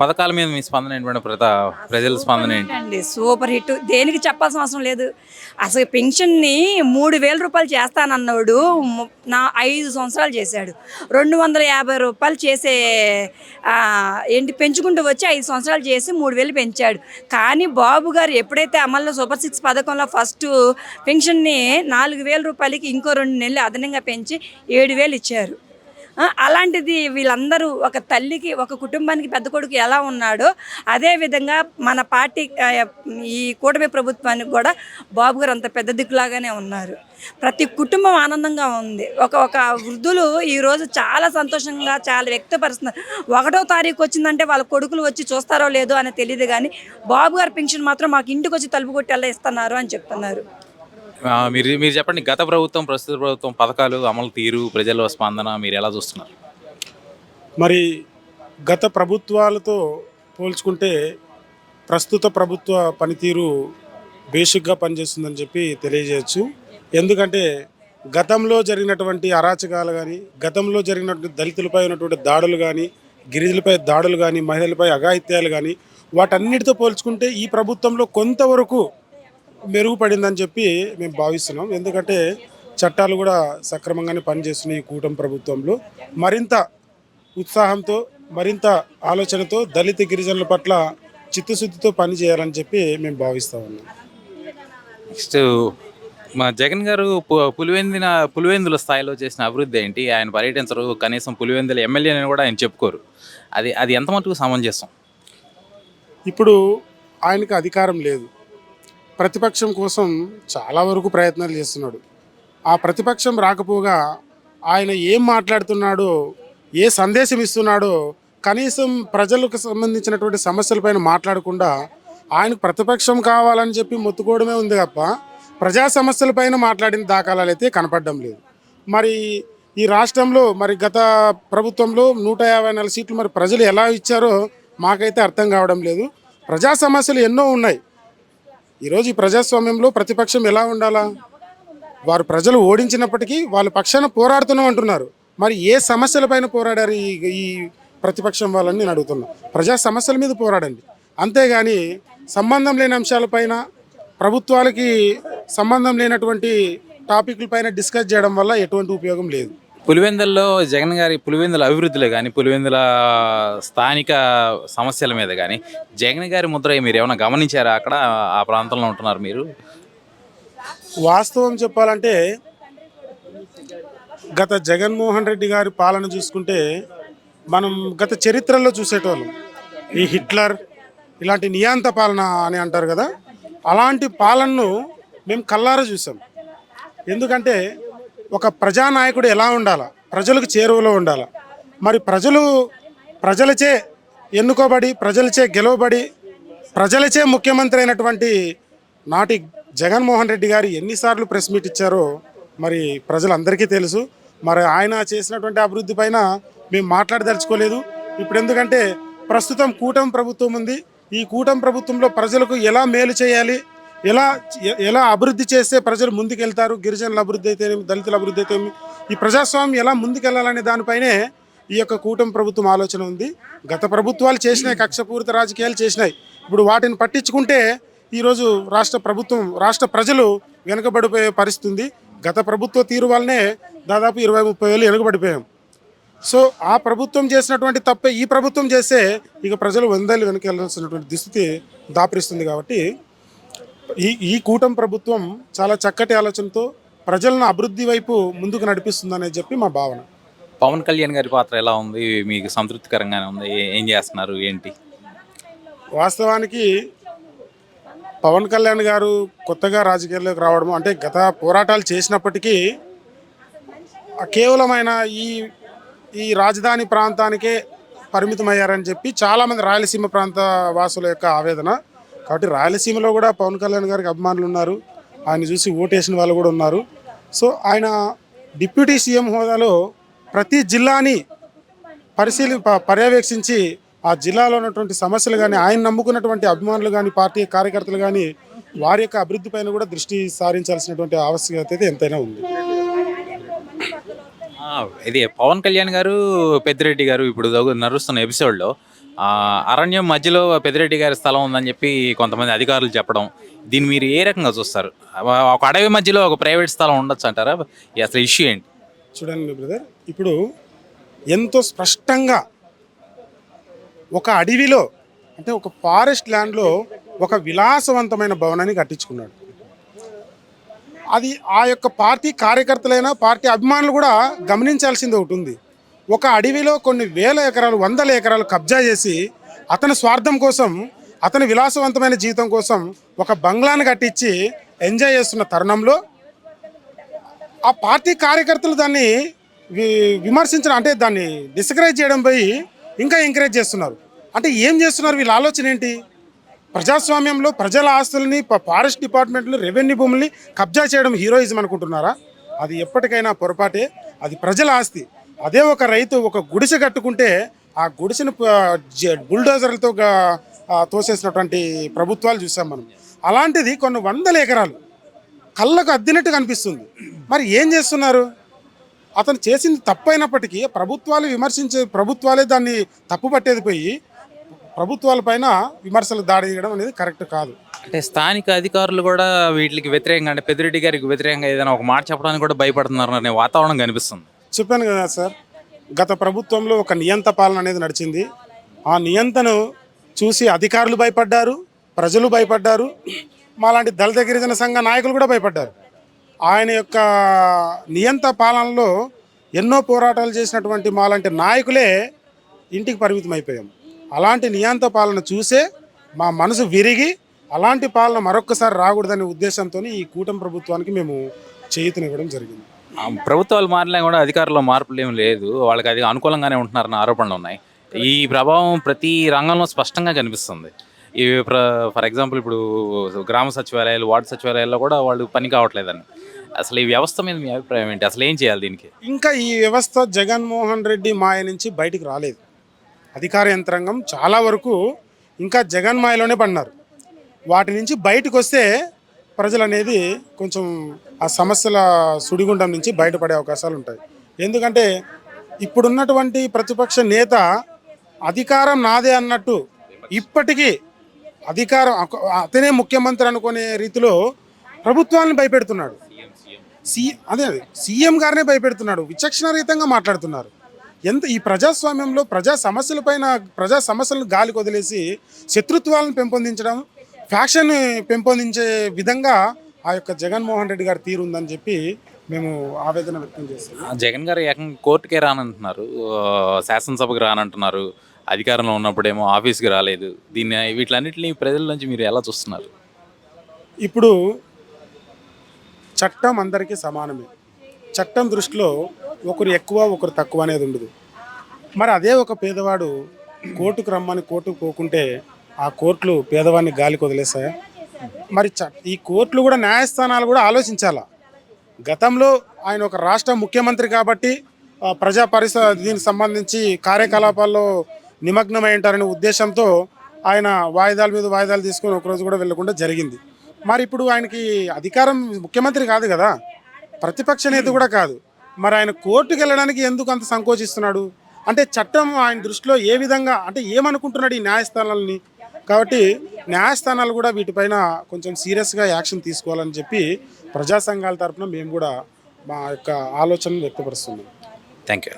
పథకాల మీద మీ స్పందన ఏంటంటే ప్రత ప్రజల స్పందన ఏంటండి? Super hit. దేనికి చెప్పాల్సిన అవసరం లేదు. అసలు పెన్షన్ని మూడు వేల రూపాయలు చేస్తానన్నాడు నా ఐదు సంవత్సరాలు చేశాడు. రెండు వందల యాభై రూపాయలు చేసే ఏంటి పెంచుకుంటూ వచ్చి ఐదు సంవత్సరాలు చేసి మూడు వేలు పెంచాడు. కానీ బాబు గారు ఎప్పుడైతే అమల్లో సూపర్ సిక్స్ పథకంలో ఫస్ట్ పెన్షన్ని నాలుగు వేల రూపాయలకి ఇంకో రెండు నెలలు అదనంగా పెంచి ఏడు వేలు ఇచ్చారు. అలాంటిది వీళ్ళందరూ ఒక తల్లికి ఒక కుటుంబానికి పెద్ద కొడుకు ఎలా ఉన్నాడో అదే విధంగా మన పార్టీ ఈ కూటమి ప్రభుత్వానికి కూడా బాబు గారు అంత పెద్ద దిక్కులాగానే ఉన్నారు. ప్రతి కుటుంబం ఆనందంగా ఉంది. ఒక ఒక వృద్ధులు ఈరోజు చాలా సంతోషంగా చాలా వ్యక్తపరుస్తున్నారు. ఒకటో తారీఖు వచ్చిందంటే వాళ్ళ కొడుకులు వచ్చి చూస్తారో లేదో అని తెలియదు కానీ బాబు గారు పెన్షన్ మాత్రం మాకు ఇంటికి వచ్చి తలుపు కొట్టేలా ఇస్తున్నారు అని చెప్తున్నారు. మీరు మీరు చెప్పండి గత ప్రభుత్వం ప్రస్తుత ప్రభుత్వం పథకాలు అమలు తీరు ప్రజల స్పందన మీరు ఎలా చూస్తున్నారు? మరి గత ప్రభుత్వాలతో పోల్చుకుంటే ప్రస్తుత ప్రభుత్వ పనితీరు బేసిక్గా పనిచేస్తుందని చెప్పి తెలియజేయచ్చు. ఎందుకంటే గతంలో జరిగినటువంటి అరాచకాలు కానీ గతంలో జరిగినటువంటి దళితులపై ఉన్నటువంటి దాడులు కానీ గిరిజులపై దాడులు కానీ మహిళలపై అఘాయిత్యాలు కానీ వాటన్నిటితో పోల్చుకుంటే ఈ ప్రభుత్వంలో కొంతవరకు మెరుగుపడిందని చెప్పి మేము భావిస్తున్నాం. ఎందుకంటే చట్టాలు కూడా సక్రమంగానే పనిచేస్తున్నాయి ఈ కూటమి ప్రభుత్వంలో. మరింత ఉత్సాహంతో మరింత ఆలోచనతో దళిత గిరిజనుల పట్ల చిత్తశుద్ధితో పనిచేయాలని చెప్పి మేము భావిస్తా ఉన్నాం. నెక్స్ట్ మా జగన్ గారు పులివెందిన పులివెందుల స్థాయిలో చేసిన అభివృద్ధి ఏంటి? ఆయన పర్యటించరు కనీసం పులివెందుల ఎమ్మెల్యే అని కూడా ఆయన చెప్పుకోరు. అది అది ఎంత మటుకు సమంజసం ఇప్పుడు ఆయనకు అధికారం లేదు. ప్రతిపక్షం కోసం చాలా వరకు ప్రయత్నాలు చేస్తున్నాడు. ఆ ప్రతిపక్షం రాకపోగా ఆయన ఏం మాట్లాడుతున్నాడో ఏ సందేశం ఇస్తున్నాడో కనీసం ప్రజలకు సంబంధించినటువంటి సమస్యలపైన మాట్లాడకుండా ఆయనకు ప్రతిపక్షం కావాలని చెప్పి మొత్తుకోవడమే ఉంది తప్ప ప్రజా సమస్యలపైన మాట్లాడిన దాఖలాలు అయితే కనపడడం లేదు. మరి ఈ రాష్ట్రంలో మరి గత ప్రభుత్వంలో నూట యాభై నాలుగు సీట్లు మరి ప్రజలు ఎలా ఇచ్చారో మాకైతే అర్థం కావడం లేదు. ప్రజా సమస్యలు ఎన్నో ఉన్నాయి. ఈరోజు ఈ ప్రజాస్వామ్యంలో ప్రతిపక్షం ఎలా ఉండాలా? వారు ప్రజలు ఓడించినప్పటికీ వాళ్ళ పక్షాన పోరాడుతున్నాం అంటున్నారు మరి ఏ సమస్యలపైన పోరాడారు ఈ ఈ ప్రతిపక్షం వాళ్ళని నేను అడుగుతున్నా. ప్రజా సమస్యల మీద పోరాడండి. అంతేగాని సంబంధం లేని అంశాలపైన ప్రభుత్వాలకి సంబంధం లేనటువంటి టాపిక్లపైన డిస్కస్ చేయడం వల్ల ఎటువంటి ఉపయోగం లేదు. పులివెందుల్లో జగన్ గారి పులివెందుల అభివృద్ధిలో కానీ పులివెందుల స్థానిక సమస్యల మీద కానీ జగన్ గారి ముద్ర మీరు ఏమైనా గమనించారా? అక్కడ ఆ ప్రాంతంలో ఉంటున్నారు మీరు. వాస్తవం చెప్పాలంటే గత జగన్మోహన్ రెడ్డి గారి పాలన చూసుకుంటే మనం గత చరిత్రలో చూసేటోళ్ళం. ఈ హిట్లర్ ఇలాంటి నియాంత పాలన అని అంటారు కదా అలాంటి పాలనను మేము కల్లారా చూసాం. ఎందుకంటే ఒక ప్రజానాయకుడు ఎలా ఉండాలా? ప్రజలకు చేరువలో ఉండాలా? మరి ప్రజలు ప్రజలచే ఎన్నుకోబడి ప్రజలచే గెలవబడి ప్రజలచే ముఖ్యమంత్రి అయినటువంటి నాటి జగన్మోహన్ రెడ్డి గారు ఎన్నిసార్లు ప్రెస్ మీట్ ఇచ్చారో మరి ప్రజలందరికీ తెలుసు. మరి ఆయన చేసినటువంటి అభివృద్ధి పైన మేము మాట్లాడదలుచుకోలేదు. ఇప్పుడు ఎందుకంటే ప్రస్తుతం కూటమి ప్రభుత్వం ఉంది. ఈ కూటమి ప్రభుత్వంలో ప్రజలకు ఎలా మేలు చేయాలి? ఎలా ఎలా అభివృద్ధి చేస్తే ప్రజలు ముందుకెళ్తారు? గిరిజనుల అభివృద్ధి అయితేనేమి దళితుల అభివృద్ధి అయితేనేమి ఈ ప్రజాస్వామ్యం ఎలా ముందుకెళ్ళాలనే దానిపైనే ఈ యొక్క కూటమి ప్రభుత్వం ఆలోచన ఉంది. గత ప్రభుత్వాలు చేసినాయి కక్షపూరిత రాజకీయాలు చేసినాయి. ఇప్పుడు వాటిని పట్టించుకుంటే ఈరోజు రాష్ట్ర ప్రభుత్వం రాష్ట్ర ప్రజలు వెనుకబడిపోయే పరిస్థితి ఉంది. గత ప్రభుత్వ తీరు వల్లనే దాదాపు ఇరవై ముప్పై వేలు వెనుకబడిపోయాం సో ఆ ప్రభుత్వం చేసినటువంటి తప్పే ఈ ప్రభుత్వం చేస్తే ఇక ప్రజలు వందలు వెనకెళ్ళాల్సినటువంటి దుస్థితి దాపరిస్తుంది కాబట్టి ఈ ఈ కూటమి ప్రభుత్వం చాలా చక్కటి ఆలోచనతో ప్రజలను అభివృద్ధి వైపు ముందుకు నడిపిస్తుందనే చెప్పి మా భావన. పవన్ కళ్యాణ్ గారి పాత్ర ఎలా ఉంది? మీకు సంతృప్తికరంగానే ఉంది? ఏ- ఏం చేస్తున్నారు? ఏంటి? వాస్తవానికి పవన్ కళ్యాణ్ గారు కొత్తగా రాజకీయాల్లోకి రావడం అంటే గత పోరాటాలు చేసినప్పటికీ ఆ కేవలమైన ఈ ఈ రాజధాని ప్రాంతానికే పరిమితమయ్యారని చెప్పి చాలామంది రాయలసీమ ప్రాంత వాసుల యొక్క ఆవేదన కాబట్టి రాయలసీమలో కూడా పవన్ కళ్యాణ్ గారికి అభిమానులు ఉన్నారు. ఆయన చూసి ఓటేసిన వాళ్ళు కూడా ఉన్నారు. సో ఆయన డిప్యూటీ సీఎం హోదాలో ప్రతి జిల్లాని పరిశీలి ప- పర్యవేక్షించి ఆ జిల్లాలో ఉన్నటువంటి సమస్యలు కానీ ఆయన నమ్ముకున్నటువంటి అభిమానులు కానీ పార్టీ కార్యకర్తలు కానీ వారి యొక్క అభివృద్ధి పైన కూడా దృష్టి సారించాల్సినటువంటి ఆవశ్యకత అయితే ఎంతైనా ఉంది. ఇది పవన్ కళ్యాణ్ గారు పెద్దిరెడ్డి గారు ఇప్పుడు నడుస్తున్న ఎపిసోడ్లో అరణ్యం మధ్యలో పెద్దిరెడ్డి గారి స్థలం ఉందని చెప్పి కొంతమంది అధికారులు చెప్పడం దీన్ని మీరు ఏ రకంగా చూస్తారు? ఒక అడవి మధ్యలో ఒక ప్రైవేట్ స్థలం ఉండొచ్చు అంటారా? అసలు ఇష్యూ ఏంటి? చూడండి బ్రదర్ ఇప్పుడు ఎంతో స్పష్టంగా ఒక అడవిలో అంటే ఒక ఫారెస్ట్ ల్యాండ్లో ఒక విలాసవంతమైన భవనాన్ని కట్టించుకున్నాడు. అది ఆ యొక్క పార్టీ కార్యకర్తలైనా పార్టీ అభిమానులు కూడా గమనించాల్సింది ఒకటి ఉంది. ఒక అడవిలో కొన్ని వేల ఎకరాలు వందల ఎకరాలు కబ్జా చేసి అతని స్వార్థం కోసం అతని విలాసవంతమైన జీవితం కోసం ఒక బంగ్లాను కట్టించి ఎంజాయ్ చేస్తున్న తరుణంలో ఆ పార్టీ కార్యకర్తలు దాన్ని వి- విమర్శించడం అంటే దాన్ని డిస్కరేజ్ చేయడం పోయి ఇంకా ఎంకరేజ్ చేస్తున్నారు. అంటే ఏం చేస్తున్నారు? వీళ్ళ ఆలోచన ఏంటి? ప్రజాస్వామ్యంలో ప్రజల ఆస్తుల్ని ఫారెస్ట్ డిపార్ట్మెంట్లు రెవెన్యూ భూముల్ని కబ్జా చేయడం హీరోయిజం అనుకుంటున్నారా? అది ఎప్పటికైనా పొరపాటే. అది ప్రజల ఆస్తి. అదే ఒక రైతు ఒక గుడిసె కట్టుకుంటే ఆ గుడిసెను బుల్డోజర్లతో తోసేసినటువంటి ప్రభుత్వాలు చూసాం మనం. అలాంటిది కొన్ని వందల ఎకరాలు కళ్ళకు అద్దినట్టు కనిపిస్తుంది. మరి ఏం చేస్తున్నారు? అతను చేసింది తప్పైనప్పటికీ అయినప్పటికీ ప్రభుత్వాలు విమర్శించే ప్రభుత్వాలే దాన్ని తప్పు పట్టేది పోయి ప్రభుత్వాల పైన విమర్శలు దాడి చేయడం అనేది కరెక్ట్ కాదు. అంటే స్థానిక అధికారులు కూడా వీటికి వ్యతిరేకంగా అంటే పెద్దిరెడ్డి గారికి వ్యతిరేకంగా ఏదైనా ఒక మాట చెప్పడానికి కూడా భయపడుతున్నారు అనే వాతావరణం కనిపిస్తుంది. చెప్పాను కదా సార్ గత ప్రభుత్వంలో ఒక నియంత పాలన అనేది నడిచింది. ఆ నియంతను చూసి అధికారులు భయపడ్డారు ప్రజలు భయపడ్డారు మాలాంటి దళిత గిరిజన సంఘ నాయకులు కూడా భయపడ్డారు. ఆయన యొక్క నియంత పాలనలో ఎన్నో పోరాటాలు చేసినటువంటి మాలాంటి నాయకులే ఇంటికి పరిమితం అయిపోయాం. అలాంటి నియంత పాలన చూసే మా మనసు విరిగి అలాంటి పాలన మరొక్కసారి రాకూడదనే ఉద్దేశంతో ఈ కూటమి ప్రభుత్వానికి మేము చేయూతనివ్వడం జరిగింది. ప్రభుత్వాలు మారినా కూడా అధికారుల్లో మార్పులు ఏం లేదు. వాళ్ళకి అది అనుకూలంగానే ఉంటున్నారన్న ఆరోపణలు ఉన్నాయి. ఈ ప్రభావం ప్రతి రంగంలో స్పష్టంగా కనిపిస్తుంది. ఈ ఫర్ ఎగ్జాంపుల్ ఇప్పుడు గ్రామ సచివాలయాలు వార్డు సచివాలయాల్లో కూడా వాళ్ళు పని కావట్లేదని. అసలు ఈ వ్యవస్థ మీద మీ అభిప్రాయం ఏంటి? అసలు ఏం చేయాలి దీనికి? ఇంకా ఈ వ్యవస్థ జగన్మోహన్ రెడ్డి మాయ నుంచి బయటికి రాలేదు. అధికార యంత్రాంగం చాలా వరకు ఇంకా జగన్ మాయలోనే పడినారు. వాటి నుంచి బయటకు వస్తే ప్రజలు అనేది కొంచెం ఆ సమస్యల సుడిగుండం నుంచి బయటపడే అవకాశాలు ఉంటాయి. ఎందుకంటే ఇప్పుడున్నటువంటి ప్రతిపక్ష నేత అధికారం నాదే అన్నట్టు ఇప్పటికీ అధికారం అతనే ముఖ్యమంత్రి అనుకునే రీతిలో ప్రభుత్వాన్ని భయపెడుతున్నాడు. సి అదే అదే సీఎం గారినే భయపెడుతున్నాడు. విచక్షణారహితంగా మాట్లాడుతున్నారు. ఎంత ఈ ప్రజాస్వామ్యంలో ప్రజా సమస్యలపైన ప్రజా సమస్యలను గాలికి వదిలేసి శత్రుత్వాలను పెంపొందించడం ఫ్యాక్షన్ పెంపొందించే విధంగా ఆ యొక్క జగన్మోహన్ రెడ్డి గారి తీరు ఉందని చెప్పి మేము ఆవేదన వ్యక్తం చేస్తాం జగన్ గారు ఏకంగా కోర్టుకే రానంటున్నారు. శాసనసభకు రానంటున్నారు. అధికారంలో ఉన్నప్పుడేమో ఆఫీస్కి రాలేదు. దీన్ని వీటిలన్నింటినీ ప్రజల నుంచి మీరు ఎలా చూస్తున్నారు? ఇప్పుడు చట్టం అందరికీ సమానమే. చట్టం దృష్టిలో ఒకరు ఎక్కువ ఒకరు తక్కువ అనేది ఉండదు. మరి అదే ఒక పేదవాడు కోర్టుకు రమ్మని కోర్టుకు పోకుంటే ఆ కోర్టులు పేదవాడిని గాలికి వదిలేస్తాయా? మరి ఈ కోర్టులు కూడా న్యాయస్థానాలు కూడా ఆలోచించాలా? గతంలో ఆయన ఒక రాష్ట్ర ముఖ్యమంత్రి కాబట్టి ప్రజా పరిస దీనికి సంబంధించి కార్యకలాపాల్లో నిమగ్నమై ఉంటారనే ఉద్దేశంతో ఆయన వాయిదాల మీద వాయిదాలు తీసుకొని ఒకరోజు కూడా వెళ్ళకుండా జరిగింది. మరి ఇప్పుడు ఆయనకి అధికారం ముఖ్యమంత్రి కాదు కదా? ప్రతిపక్ష నేత కూడా కాదు. మరి ఆయన కోర్టుకు వెళ్ళడానికి ఎందుకు అంత సంకోచిస్తున్నాడు? అంటే చట్టం ఆయన దృష్టిలో ఏ విధంగా అంటే ఏమనుకుంటున్నాడు ఈ న్యాయస్థానాలని? కాబట్టి న్యాయస్థానాలు కూడా వీటిపైన కొంచెం సీరియస్గా యాక్షన్ తీసుకోవాలని చెప్పి ప్రజా సంఘాల మేము కూడా మా యొక్క ఆలోచనను వ్యక్తపరుస్తున్నాం. Thank you